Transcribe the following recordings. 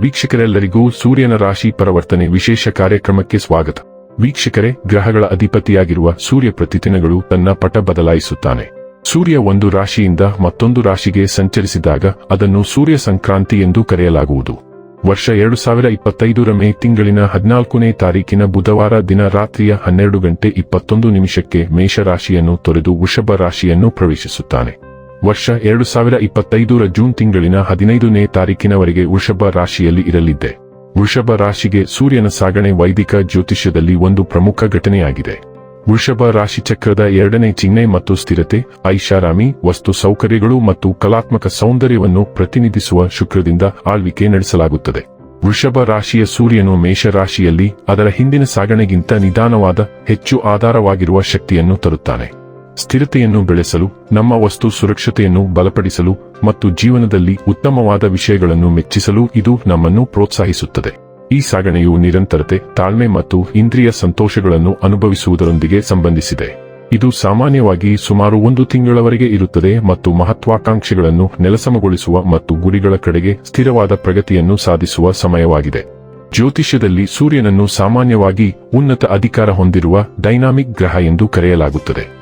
ವೀಕ್ಷಕರೆಲ್ಲರಿಗೂ ಸೂರ್ಯನ ರಾಶಿ ಪರಿವರ್ತನೆ ವಿಶೇಷ ಕಾರ್ಯಕ್ರಮಕ್ಕೆ ಸ್ವಾಗತ. ವೀಕ್ಷಕರೇ, ಗ್ರಹಗಳ ಅಧಿಪತಿಯಾಗಿರುವ ಸೂರ್ಯ ಪ್ರತಿದಿನಗಳು ತನ್ನ ಪಟ ಬದಲಾಯಿಸುತ್ತಾನೆ. ಸೂರ್ಯ ಒಂದು ರಾಶಿಯಿಂದ ಮತ್ತೊಂದು ರಾಶಿಗೆ ಸಂಚರಿಸಿದಾಗ ಅದನ್ನು ಸೂರ್ಯ ಸಂಕ್ರಾಂತಿ ಎಂದು ಕರೆಯಲಾಗುವುದು. ವರ್ಷ ಎರಡು ಸಾವಿರ ಇಪ್ಪತ್ತೈದರ ಮೇ ತಿಂಗಳಿನ ಹದಿನಾಲ್ಕನೇ ತಾರೀಕಿನ ಬುಧವಾರ ದಿನ ರಾತ್ರಿಯ ಹನ್ನೆರಡು ಗಂಟೆ ಇಪ್ಪತ್ತೊಂದು ನಿಮಿಷಕ್ಕೆ ಮೇಷರಾಶಿಯನ್ನು ತೊರೆದು ವೃಷಭ ರಾಶಿಯನ್ನು ಪ್ರವೇಶಿಸುತ್ತಾನೆ. ವರ್ಷ ಎರಡು ಸಾವಿರ ಇಪ್ಪತ್ತೈದರ ಜೂನ್ ತಿಂಗಳಿನ ಹದಿನೈದನೇ ತಾರೀಕಿನವರೆಗೆ ವೃಷಭ ರಾಶಿಯಲ್ಲಿ ಇರಲಿದ್ದೆ. ವೃಷಭ ರಾಶಿಗೆ ಸೂರ್ಯನ ಸಾಗಣೆ ವೈದಿಕ ಜ್ಯೋತಿಷ್ಯದಲ್ಲಿ ಒಂದು ಪ್ರಮುಖ ಘಟನೆಯಾಗಿದೆ. ವೃಷಭ ರಾಶಿ ಚಕ್ರದ ಎರಡನೇ ಚಿಹ್ನೆ ಮತ್ತು ಸ್ಥಿರತೆ, ಐಷಾರಾಮಿ, ವಸ್ತು ಸೌಕರ್ಯಗಳು ಮತ್ತು ಕಲಾತ್ಮಕ ಸೌಂದರ್ಯವನ್ನು ಪ್ರತಿನಿಧಿಸುವ ಶುಕ್ರದಿಂದ ಆಳ್ವಿಕೆ ನಡೆಸಲಾಗುತ್ತದೆ. ವೃಷಭ ರಾಶಿಯ ಸೂರ್ಯನು ಮೇಷರಾಶಿಯಲ್ಲಿ ಅದರ ಹಿಂದಿನ ಸಾಗಣೆಗಿಂತ ನಿಧಾನವಾದ, ಹೆಚ್ಚು ಆಧಾರವಾಗಿರುವ ಶಕ್ತಿಯನ್ನು ತರುತ್ತಾನೆ. ಸ್ಥಿರತೆಯನ್ನು ಬೆಳೆಸಲು, ನಮ್ಮ ವಸ್ತು ಸುರಕ್ಷತೆಯನ್ನು ಬಲಪಡಿಸಲು ಮತ್ತು ಜೀವನದಲ್ಲಿ ಉತ್ತಮವಾದ ವಿಷಯಗಳನ್ನು ಮೆಚ್ಚಿಸಲು ಇದು ನಮ್ಮನ್ನು ಪ್ರೋತ್ಸಾಹಿಸುತ್ತದೆ. ಈ ಸಾಗಣೆಯು ನಿರಂತರತೆ, ತಾಳ್ಮೆ ಮತ್ತು ಇಂದ್ರಿಯ ಸಂತೋಷಗಳನ್ನು ಅನುಭವಿಸುವುದರೊಂದಿಗೆ ಸಂಬಂಧಿಸಿದೆ. ಇದು ಸಾಮಾನ್ಯವಾಗಿ ಸುಮಾರು ಒಂದು ತಿಂಗಳವರೆಗೆ ಇರುತ್ತದೆ ಮತ್ತು ಮಹತ್ವಾಕಾಂಕ್ಷೆಗಳನ್ನು ನೆಲಸಮಗೊಳಿಸುವ ಮತ್ತು ಗುರಿಗಳ ಕಡೆಗೆ ಸ್ಥಿರವಾದ ಪ್ರಗತಿಯನ್ನು ಸಾಧಿಸುವ ಸಮಯವಾಗಿದೆ. ಜ್ಯೋತಿಷ್ಯದಲ್ಲಿ ಸೂರ್ಯನನ್ನು ಸಾಮಾನ್ಯವಾಗಿ ಉನ್ನತ ಅಧಿಕಾರ ಹೊಂದಿರುವ ಡೈನಾಮಿಕ್ ಗ್ರಹ ಎಂದು ಕರೆಯಲಾಗುತ್ತದೆ.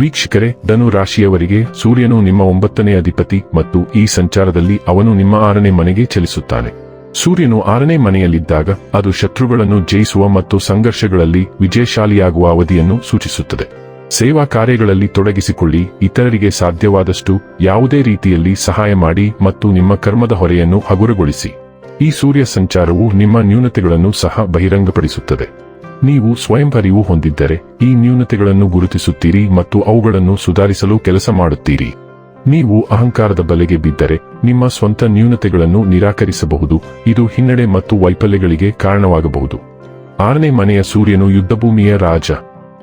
ವೀಕ್ಷಕರೇ, ಧನು ರಾಶಿಯವರಿಗೆ ಸೂರ್ಯನು ನಿಮ್ಮ ಒಂಬತ್ತನೇ ಅಧಿಪತಿ ಮತ್ತು ಈ ಸಂಚಾರದಲ್ಲಿ ಅವನು ನಿಮ್ಮ ಆರನೇ ಮನೆಗೆ ಚಲಿಸುತ್ತಾನೆ. ಸೂರ್ಯನು ಆರನೇ ಮನೆಯಲ್ಲಿದ್ದಾಗ ಅದು ಶತ್ರುಗಳನ್ನು ಜಯಿಸುವ ಮತ್ತು ಸಂಘರ್ಷಗಳಲ್ಲಿ ವಿಜಯಶಾಲಿಯಾಗುವ ಅವಧಿಯನ್ನು ಸೂಚಿಸುತ್ತದೆ. ಸೇವಾ ಕಾರ್ಯಗಳಲ್ಲಿ ತೊಡಗಿಸಿಕೊಳ್ಳಿ, ಇತರರಿಗೆ ಸಾಧ್ಯವಾದಷ್ಟು ಯಾವುದೇ ರೀತಿಯಲ್ಲಿ ಸಹಾಯ ಮಾಡಿ ಮತ್ತು ನಿಮ್ಮ ಕರ್ಮದ ಹೊರೆಯನ್ನು ಹಗುರಗೊಳಿಸಿ. ಈ ಸೂರ್ಯ ಸಂಚಾರವು ನಿಮ್ಮ ನ್ಯೂನತೆಗಳನ್ನು ಸಹ ಬಹಿರಂಗಪಡಿಸುತ್ತದೆ. ನೀವು ಸ್ವಯಂ ಅರಿವು ಹೊಂದಿದ್ದರೆ ಈ ನ್ಯೂನತೆಗಳನ್ನು ಗುರುತಿಸುತ್ತೀರಿ ಮತ್ತು ಅವುಗಳನ್ನು ಸುಧಾರಿಸಲು ಕೆಲಸ ಮಾಡುತ್ತೀರಿ. ನೀವು ಅಹಂಕಾರದ ಬಲೆಗೆ ಬಿದ್ದರೆ ನಿಮ್ಮ ಸ್ವಂತ ನ್ಯೂನತೆಗಳನ್ನು ನಿರಾಕರಿಸಬಹುದು, ಇದು ಹಿನ್ನಡೆ ಮತ್ತು ವೈಫಲ್ಯಗಳಿಗೆ ಕಾರಣವಾಗಬಹುದು. ಆರನೇ ಮನೆಯ ಸೂರ್ಯನು ಯುದ್ಧಭೂಮಿಯ ರಾಜ.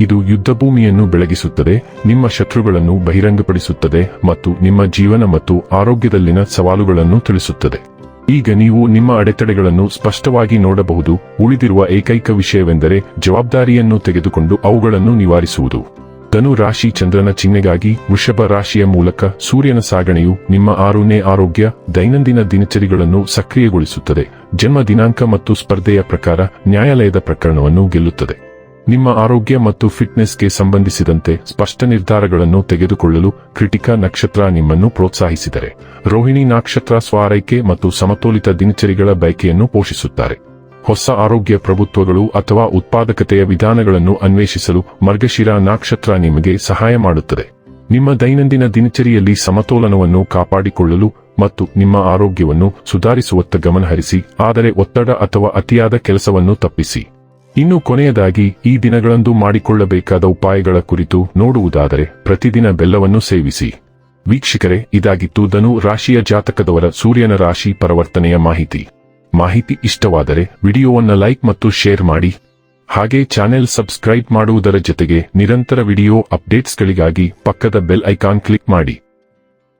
ಇದು ಯುದ್ಧಭೂಮಿಯನ್ನು ಬೆಳಗಿಸುತ್ತದೆ, ನಿಮ್ಮ ಶತ್ರುಗಳನ್ನು ಬಹಿರಂಗಪಡಿಸುತ್ತದೆ ಮತ್ತು ನಿಮ್ಮ ಜೀವನ ಮತ್ತು ಆರೋಗ್ಯದಲ್ಲಿನ ಸವಾಲುಗಳನ್ನು ತಿಳಿಸುತ್ತದೆ. ಈಗ ನೀವು ನಿಮ್ಮ ಅಡೆತಡೆಗಳನ್ನು ಸ್ಪಷ್ಟವಾಗಿ ನೋಡಬಹುದು, ಉಳಿದಿರುವ ಏಕೈಕ ವಿಷಯವೆಂದರೆ ಜವಾಬ್ದಾರಿಯನ್ನು ತೆಗೆದುಕೊಂಡು ಅವುಗಳನ್ನು ನಿವಾರಿಸುವುದು. ಧನು ರಾಶಿ ಚಂದ್ರನ ಚಿಹ್ನೆಗಾಗಿ ವೃಷಭ ರಾಶಿಯ ಮೂಲಕ ಸೂರ್ಯನ ಸಾಗಣೆಯು ನಿಮ್ಮ ಆರನೇ ಆರೋಗ್ಯ, ದೈನಂದಿನ ದಿನಚರಿಗಳನ್ನು ಸಕ್ರಿಯಗೊಳಿಸುತ್ತದೆ. ಜನ್ಮ ದಿನಾಂಕ ಮತ್ತು ಸ್ಪರ್ಧೆಯ ಪ್ರಕಾರ ನ್ಯಾಯಾಲಯದ ಪ್ರಕರಣವನ್ನು ಗೆಲ್ಲುತ್ತದೆ. ನಿಮ್ಮ ಆರೋಗ್ಯ ಮತ್ತು ಫಿಟ್ನೆಸ್ಗೆ ಸಂಬಂಧಿಸಿದಂತೆ ಸ್ಪಷ್ಟ ನಿರ್ಧಾರಗಳನ್ನು ತೆಗೆದುಕೊಳ್ಳಲು ಕ್ರಿಟಿಕಾ ನಕ್ಷತ್ರ ನಿಮ್ಮನ್ನು ಪ್ರೋತ್ಸಾಹಿಸಿದರೆ. ರೋಹಿಣಿ ನಕ್ಷತ್ರ ಸ್ವಾರೈಕೆ ಮತ್ತು ಸಮತೋಲಿತ ದಿನಚರಿಗಳ ಬಯಕೆಯನ್ನು ಪೋಷಿಸುತ್ತಾರೆ. ಹೊಸ ಆರೋಗ್ಯ ಪ್ರಭುತ್ವಗಳು ಅಥವಾ ಉತ್ಪಾದಕತೆಯ ವಿಧಾನಗಳನ್ನು ಅನ್ವೇಷಿಸಲು ಮರ್ಗಶಿರ ನಕ್ಷತ್ರ ನಿಮಗೆ ಸಹಾಯ ಮಾಡುತ್ತದೆ. ನಿಮ್ಮ ದೈನಂದಿನ ದಿನಚರಿಯಲ್ಲಿ ಸಮತೋಲನವನ್ನು ಕಾಪಾಡಿಕೊಳ್ಳಲು ಮತ್ತು ನಿಮ್ಮ ಆರೋಗ್ಯವನ್ನು ಸುಧಾರಿಸುವತ್ತ ಗಮನಹರಿಸಿ, ಆದರೆ ಒತ್ತಡ ಅಥವಾ ಅತಿಯಾದ ಕೆಲಸವನ್ನು ತಪ್ಪಿಸಿ. ಇನ್ನು ಕೊನೆಯದಾಗಿ, ಈ ದಿನಗಳಂದು ಮಾಡಿಕೊಳ್ಳಬೇಕಾದ ಉಪಾಯಗಳ ಕುರಿತು ನೋಡುವುದಾದರೆ, ಪ್ರತಿದಿನ ಬೆಲ್ಲವನ್ನು ಸೇವಿಸಿ. ವೀಕ್ಷಕರೇ, ಇದಾಗಿತ್ತು ಧನು ರಾಶಿಯ ಜಾತಕದವರ ಸೂರ್ಯನ ರಾಶಿ ಪರಿವರ್ತನೆಯ ಮಾಹಿತಿ. ಮಾಹಿತಿ ಇಷ್ಟವಾದರೆ, ವಿಡಿಯೋವನ್ನು ಲೈಕ್ ಮತ್ತು ಶೇರ್ ಮಾಡಿ. ಹಾಗೆ ಚಾನೆಲ್ ಸಬ್ಸ್ಕ್ರೈಬ್ ಮಾಡುವುದರ ಜೊತೆಗೆ, ನಿರಂತರ ವಿಡಿಯೋ ಅಪ್ಡೇಟ್ಸ್ಗಳಿಗಾಗಿ ಪಕ್ಕದ ಬೆಲ್ ಐಕಾನ್ ಕ್ಲಿಕ್ ಮಾಡಿ.